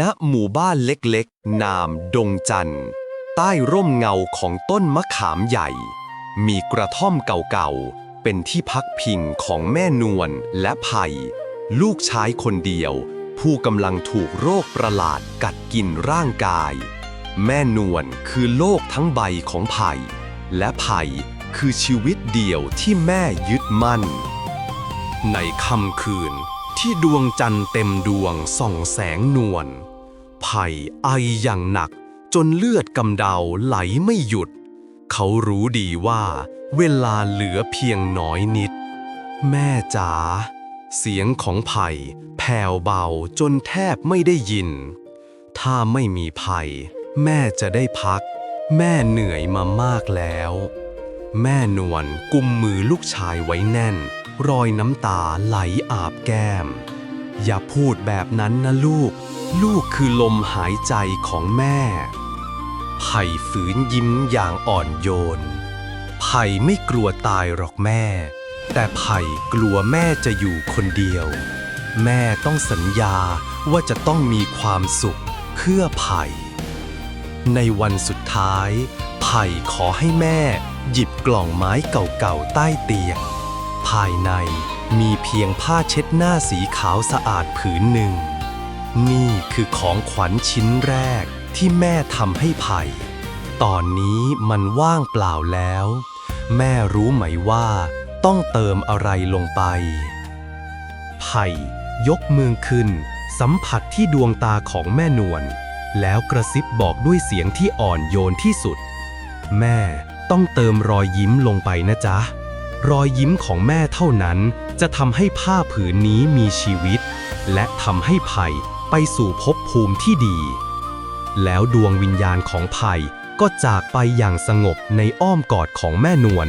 ณหมู่บ้านเล็กๆ นามดงจันทร์ใต้ร่มเงาของต้นมะขามใหญ่ มีกระท่อมเก่าๆ เป็นที่พักพิงของแม่นวลและไผ่ลูกชายคนเดียว ผู้กำลังถูกโรคประหลาดกัดกินร่างกาย แม่นวลคือโลกทั้งใบของไผ่ และไผ่คือชีวิตเดียวที่แม่ยึดมั่น ในค่ำคืน ที่ดวงจันทร์เต็มดวงส่องแสงนวลไผ่ไออย่างหนักจนเลือดกำเดาไหลไม่หยุด เขารู้ดีว่าเวลาเหลือเพียงน้อยนิด แม่จ๋าเสียงของไผ่แผ่วเบาจนแทบไม่ได้ยิน ถ้าไม่มีไผ่แม่จะได้พัก แม่เหนื่อยมามากแล้ว แม่นวลกุมมือลูกชายไว้แน่น รอยน้ำตาไหลอาบแก้ม อย่าพูดแบบนั้นนะลูก ลูกคือลมหายใจของแม่ ไผ่ฝืนยิ้มอย่างอ่อนโยน ไผ่ไม่กลัวตายหรอกแม่ แต่ไผ่กลัวแม่จะอยู่คนเดียว แม่ต้องสัญญาว่าจะต้องมีความสุขเพื่อไผ่ ในวันสุดท้าย ไผ่ขอให้แม่หยิบกล่องไม้เก่าๆใต้เตียง ภายในมีเพียงผ้าเช็ดหน้าสีขาวสะอาดผืนหนึ่ง นี่คือของขวัญชิ้นแรกที่แม่ทำให้ไผ่ ตอนนี้มันว่างเปล่าแล้ว แม่รู้ไหมว่าต้องเติมอะไรลงไป ไผ่ยกมือขึ้น สัมผัสที่ดวงตาของแม่นวลแล้วกระซิบบอกด้วยเสียงที่อ่อนโยนที่สุด แม่ต้องเติมรอยยิ้มลงไปนะจ๊ะ รอยยิ้มของแม่เท่านั้น จะทำให้ผ้าผืนนี้มีชีวิต และทำให้ไผ่ไปสู่ภพภูมิที่ดี แล้วดวงวิญญาณของไผ่ก็จากไปอย่างสงบในอ้อมกอดของแม่นวล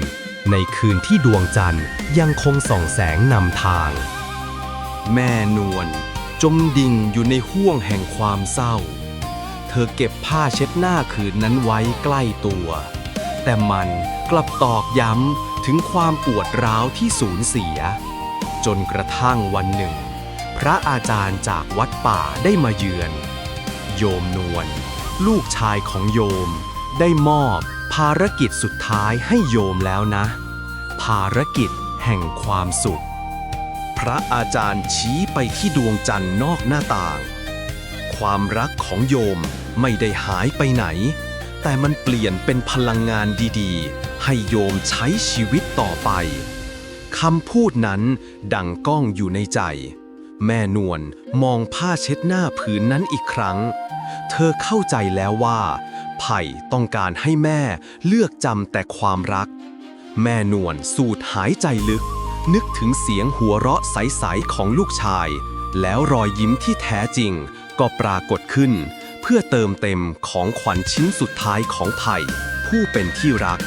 ในคืนที่ดวงจันทร์ยังคงส่องแสงนำทาง แม่นวลจมดิ่งอยู่ในห้วงแห่งความเศร้า เธอเก็บผ้าเช็ดหน้าคืนนั้นไว้ใกล้ตัว แต่มันกลับตอกย้ำ ถึงความปวดร้าวที่สูญเสีย จนกระทั่งวันหนึ่ง พระอาจารย์จากวัดป่าได้มาเยือน โยมนวลลูกชายของโยม ได้มอบภารกิจสุดท้ายให้โยมแล้วนะ ภารกิจแห่งความสุข พระอาจารย์ชี้ไปที่ดวงจันทร์นอกหน้าต่าง ความรักของโยมไม่ได้หายไปไหน แต่มันเปลี่ยนเป็นพลังงานดีๆ ให้โยมใช้ชีวิตต่อไปคำพูดนั้นดังก้องอยู่ในใจ แม่นวลมองผ้าเช็ดหน้าผืนนั้นอีกครั้ง เธอเข้าใจแล้วว่า ไผ่ต้องการให้แม่เลือกจำแต่ความรัก แม่นวลสูดหายใจลึก นึกถึงเสียงหัวเราะใส ๆ ของลูกชาย แล้วรอยยิ้มที่แท้จริงก็ปรากฏขึ้น เพื่อเติมเต็มของขวัญชิ้นสุดท้ายของไผ่ผู้เป็นที่รัก